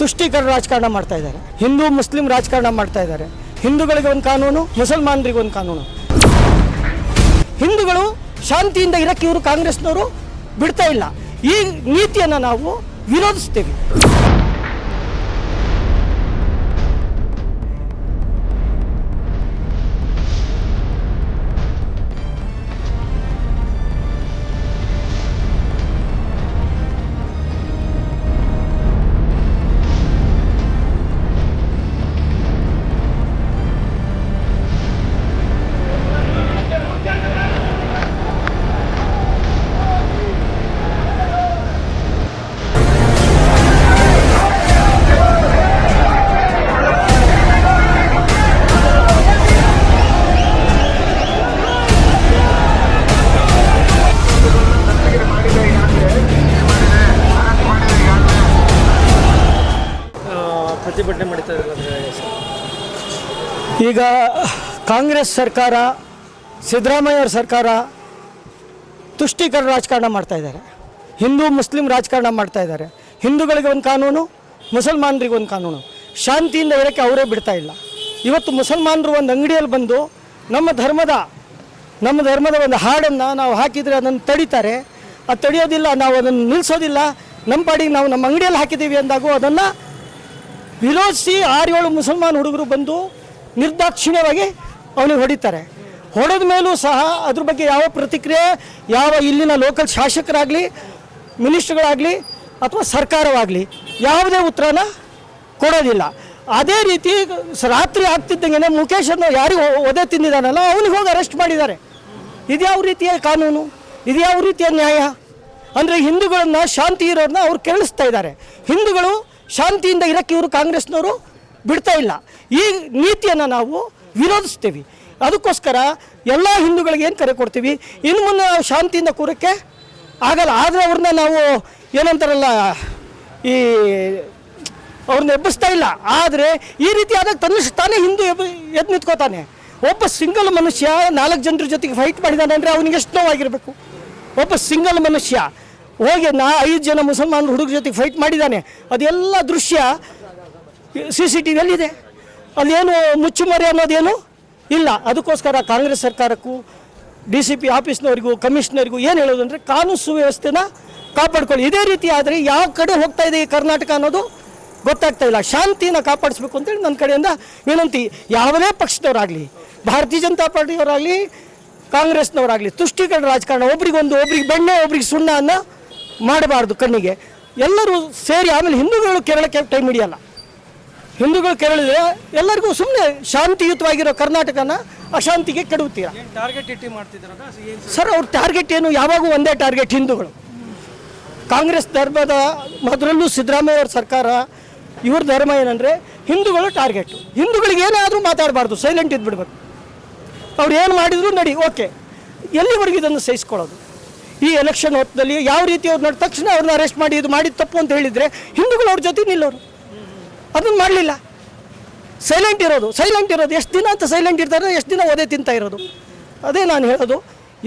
ತುಷ್ಟೀಕರಣ ರಾಜಕಾರಣ ಮಾಡ್ತಾ ಇದ್ದಾರೆ. ಹಿಂದೂ, ಮುಸ್ಲಿಂ ರಾಜಕಾರಣ ಮಾಡ್ತಾ ಇದ್ದಾರೆ. ಹಿಂದೂಗಳಿಗೆ ಒಂದು ಕಾನೂನು, ಮುಸಲ್ಮಾನರಿಗೆ ಒಂದು ಕಾನೂನು. ಹಿಂದೂಗಳು ಶಾಂತಿಯಿಂದ ಇರಕ್ಕೆ ಇವರು ಕಾಂಗ್ರೆಸ್ನವರು ಬಿಡ್ತಾ ಇಲ್ಲ. ಈ ನೀತಿಯನ್ನು ನಾವು ವಿರೋಧಿಸ್ತೇವೆ. ಪ್ರತಿಭಟನೆ ಮಾಡ್ತಾ ಈಗ ಕಾಂಗ್ರೆಸ್ ಸರ್ಕಾರ, ಸಿದ್ದರಾಮಯ್ಯ ಅವ್ರ ಸರ್ಕಾರ ತುಷ್ಟೀಕರಣ ರಾಜಕಾರಣ ಮಾಡ್ತಾ ಇದ್ದಾರೆ. ಹಿಂದೂ, ಮುಸ್ಲಿಂ ರಾಜಕಾರಣ ಮಾಡ್ತಾ ಇದ್ದಾರೆ. ಹಿಂದೂಗಳಿಗೆ ಒಂದು ಕಾನೂನು, ಮುಸಲ್ಮಾನರಿಗೆ ಒಂದು ಕಾನೂನು. ಶಾಂತಿಯಿಂದ ಇರೋಕ್ಕೆ ಅವರೇ ಬಿಡ್ತಾ ಇಲ್ಲ. ಇವತ್ತು ಮುಸಲ್ಮಾನರು ಒಂದು ಅಂಗಡಿಯಲ್ಲಿ ಬಂದು ನಮ್ಮ ಧರ್ಮದ ನಮ್ಮ ಧರ್ಮದ ಒಂದು ಹಾಡನ್ನು ನಾವು ಹಾಕಿದರೆ ಅದನ್ನು ತಡಿತಾರೆ. ಅದು ತಡೆಯೋದಿಲ್ಲ, ನಾವು ಅದನ್ನು ನಿಲ್ಲಿಸೋದಿಲ್ಲ. ನಮ್ಮ ಪಾಡಿಗೆ ನಾವು ನಮ್ಮ ಅಂಗಡಿಯಲ್ಲಿ ಹಾಕಿದ್ದೀವಿ ಅಂದಾಗೂ ಅದನ್ನು ವಿರೋಧಿಸಿ ಆರೇಳು ಮುಸಲ್ಮಾನ್ ಹುಡುಗರು ಬಂದು ನಿರ್ದಾಕ್ಷಿಣ್ಯವಾಗಿ ಅವನಿಗೆ ಹೊಡಿತಾರೆ. ಹೊಡೆದ ಮೇಲೂ ಸಹ ಅದ್ರ ಬಗ್ಗೆ ಯಾವ ಪ್ರತಿಕ್ರಿಯೆ, ಯಾವ ಇಲ್ಲಿನ ಲೋಕಲ್ ಶಾಸಕರಾಗಲಿ ಮಿನಿಸ್ಟ್ರುಗಳಾಗಲಿ ಅಥವಾ ಸರ್ಕಾರವಾಗಲಿ ಯಾವುದೇ ಉತ್ತರನ ಕೊಡೋದಿಲ್ಲ. ಅದೇ ರೀತಿ ರಾತ್ರಿ ಆಗ್ತಿದ್ದಂಗೆ ಮುಖೇಶ್ ಅನ್ನೋ ಯಾರಿಗೆ ಒದೆ ತಿಂದಿದ್ದಾನಲ್ಲ, ಅವನಿಗೆ ಹೋಗಿ ಅರೆಸ್ಟ್ ಮಾಡಿದ್ದಾರೆ. ಇದ್ಯಾವ ರೀತಿಯ ಕಾನೂನು? ಇದ್ಯಾವ ರೀತಿಯ ನ್ಯಾಯ? ಅಂದರೆ ಹಿಂದೂಗಳನ್ನ ಶಾಂತಿ ಇರೋರನ್ನ ಅವ್ರು ಕೇಳಿಸ್ತಾ ಇದ್ದಾರೆ. ಹಿಂದೂಗಳು ಶಾಂತಿಯಿಂದ ಇರಕ್ಕೆ ಇವರು ಕಾಂಗ್ರೆಸ್ನವರು ಬಿಡ್ತಾ ಇಲ್ಲ. ಈ ನೀತಿಯನ್ನು ನಾವು ವಿರೋಧಿಸ್ತೀವಿ. ಅದಕ್ಕೋಸ್ಕರ ಎಲ್ಲ ಹಿಂದೂಗಳಿಗೆ ಏನು ಕರೆ ಕೊಡ್ತೀವಿ? ಇನ್ನು ಮುನ್ನ ಶಾಂತಿಯಿಂದ ಕೂರಕ್ಕೆ ಆಗಲ್ಲ. ಆದರೆ ಅವ್ರನ್ನ ನಾವು ಏನಂತಾರಲ್ಲ, ಈ ಅವ್ರನ್ನ ಎಬ್ಬಿಸ್ತಾ ಇಲ್ಲ. ಆದರೆ ಈ ರೀತಿ ಆದಾಗ ತನ್ನ ತಾನೇ ಹಿಂದೂ ಎಬ್ ಎದ್ದು ನಿಂತ್ಕೋತಾನೆ. ಒಬ್ಬ ಸಿಂಗಲ್ ಮನುಷ್ಯ ನಾಲ್ಕು ಜನರ ಜೊತೆಗೆ ಫೈಟ್ ಮಾಡಿದಾನೆ ಅಂದರೆ ಅವನಿಗೆ ಎಷ್ಟು ನೋವಾಗಿರಬೇಕು? ಒಬ್ಬ ಸಿಂಗಲ್ ಮನುಷ್ಯ ಹೋಗಿ ನಾ ಐದು ಜನ ಮುಸಲ್ಮಾನರು ಹುಡುಗರ ಜೊತೆಗೆ ಫೈಟ್ ಮಾಡಿದ್ದಾನೆ ಅದೆಲ್ಲ ದೃಶ್ಯ ಸಿ ಸಿ ಟಿ ವಿಯಲ್ಲಿದೆ. ಅಲ್ಲೇನು ಮುಚ್ಚುಮರೆ ಅನ್ನೋದೇನು ಇಲ್ಲ. ಅದಕ್ಕೋಸ್ಕರ ಕಾಂಗ್ರೆಸ್ ಸರ್ಕಾರಕ್ಕೂ, ಡಿ ಸಿ ಪಿ ಆಫೀಸ್ನವರಿಗೂ, ಕಮಿಷನರಿಗೂ ಏನು ಹೇಳೋದು ಅಂದರೆ ಕಾನೂನು ಸುವ್ಯವಸ್ಥೆನ ಕಾಪಾಡ್ಕೊಳ್ಳಿ. ಇದೇ ರೀತಿ ಆದರೆ ಯಾವ ಕಡೆ ಹೋಗ್ತಾ ಇದೆ ಈ ಕರ್ನಾಟಕ ಅನ್ನೋದು ಗೊತ್ತಾಗ್ತಾ ಇಲ್ಲ. ಶಾಂತಿನ ಕಾಪಾಡಿಸ್ಬೇಕು ಅಂತೇಳಿ ನನ್ನ ಕಡೆಯಿಂದ ವಿನಂತಿ. ಯಾವುದೇ ಪಕ್ಷದವರಾಗಲಿ, ಭಾರತೀಯ ಜನತಾ ಪಾರ್ಟಿಯವರಾಗಲಿ, ಕಾಂಗ್ರೆಸ್ನವರಾಗಲಿ ತುಷ್ಟೀಕರಣ ರಾಜಕಾರಣ, ಒಬ್ರಿಗೊಂದು ಒಬ್ರಿಗೆ ಬೆಣ್ಣೆ, ಒಬ್ರಿಗೆ ಸುಣ್ಣ ಅನ್ನ ಮಾಡಬಾರ್ದು ಕಣ್ಣಿಗೆ. ಎಲ್ಲರೂ ಸೇರಿ ಆಮೇಲೆ ಹಿಂದೂಗಳು ಕೇರಳಕ್ಕೆ ಟೈಮ್ ಹಿಡಿಯಲ್ಲ. ಹಿಂದೂಗಳು ಕೇರಳಿದ್ರೆ ಎಲ್ಲರಿಗೂ ಸುಮ್ಮನೆ ಶಾಂತಿಯುತವಾಗಿರೋ ಕರ್ನಾಟಕನ ಅಶಾಂತಿಗೆ ಕೆಡುತ್ತೀರ ಟಾರ್ಗೆಟ್ ಇಟ್ಟು ಸರ್ ಅವ್ರ ಟಾರ್ಗೆಟ್ ಏನು? ಯಾವಾಗೂ ಒಂದೇ ಟಾರ್ಗೆಟ್ ಹಿಂದೂಗಳು. ಕಾಂಗ್ರೆಸ್ ಧರ್ಮದ ಮೊದಲಲ್ಲೂ ಸಿದ್ದರಾಮಯ್ಯ ಅವ್ರ ಸರ್ಕಾರ ಇವ್ರ ಧರ್ಮ ಏನಂದ್ರೆ ಹಿಂದೂಗಳು ಟಾರ್ಗೆಟ್ ಹಿಂದೂಗಳಿಗೆ ಏನಾದರೂ ಮಾತಾಡಬಾರ್ದು ಸೈಲೆಂಟ್ ಇದ್ಬಿಡ್ಬೇಕು. ಅವ್ರು ಏನು ಮಾಡಿದ್ರು ನಡಿ ಓಕೆ ಎಲ್ಲಿವರೆಗೂ ಇದನ್ನು ಸಹಿಸ್ಕೊಳ್ಳೋದು? ಈ ಎಲೆಕ್ಷನ್ ಹೊತ್ತಲ್ಲಿ ಯಾವ ರೀತಿ ಅವ್ರು ನೋಡಿದ ತಕ್ಷಣ ಅವ್ರನ್ನ ಅರೆಸ್ಟ್ ಮಾಡಿ, ಇದು ಮಾಡಿದ ತಪ್ಪು ಅಂತ ಹೇಳಿದರೆ ಹಿಂದೂಗಳು ಅವ್ರ ಜೊತೆ ನಿಲ್ಲೋರು. ಅದನ್ನು ಮಾಡಲಿಲ್ಲ. ಸೈಲೆಂಟ್ ಇರೋದು ಸೈಲೆಂಟ್ ಇರೋದು. ಎಷ್ಟು ದಿನ ಅಂತ ಸೈಲೆಂಟ್ ಇರ್ತಾರೆ ಎಷ್ಟು ದಿನ ಒದೆ ತಿಂತಾ ಇರೋದು. ಅದೇ ನಾನು ಹೇಳೋದು,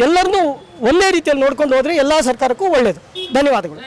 ಎಲ್ಲರನ್ನೂ ಒಂದೇ ರೀತಿಯಲ್ಲಿ ನೋಡ್ಕೊಂಡು ಹೋದರೆ ಎಲ್ಲ ಸರ್ಕಾರಕ್ಕೂ ಒಳ್ಳೆಯದು ಧನ್ಯವಾದಗಳು.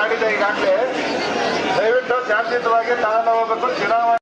ಮಾಡಿದೆ ಈಗಾಗಲೇ ದಯವಿಟ್ಟು ಶಾಂತಿಯುತವಾಗಿ ತಾನು ಹೋಗಬೇಕು ಚುನಾವಣೆ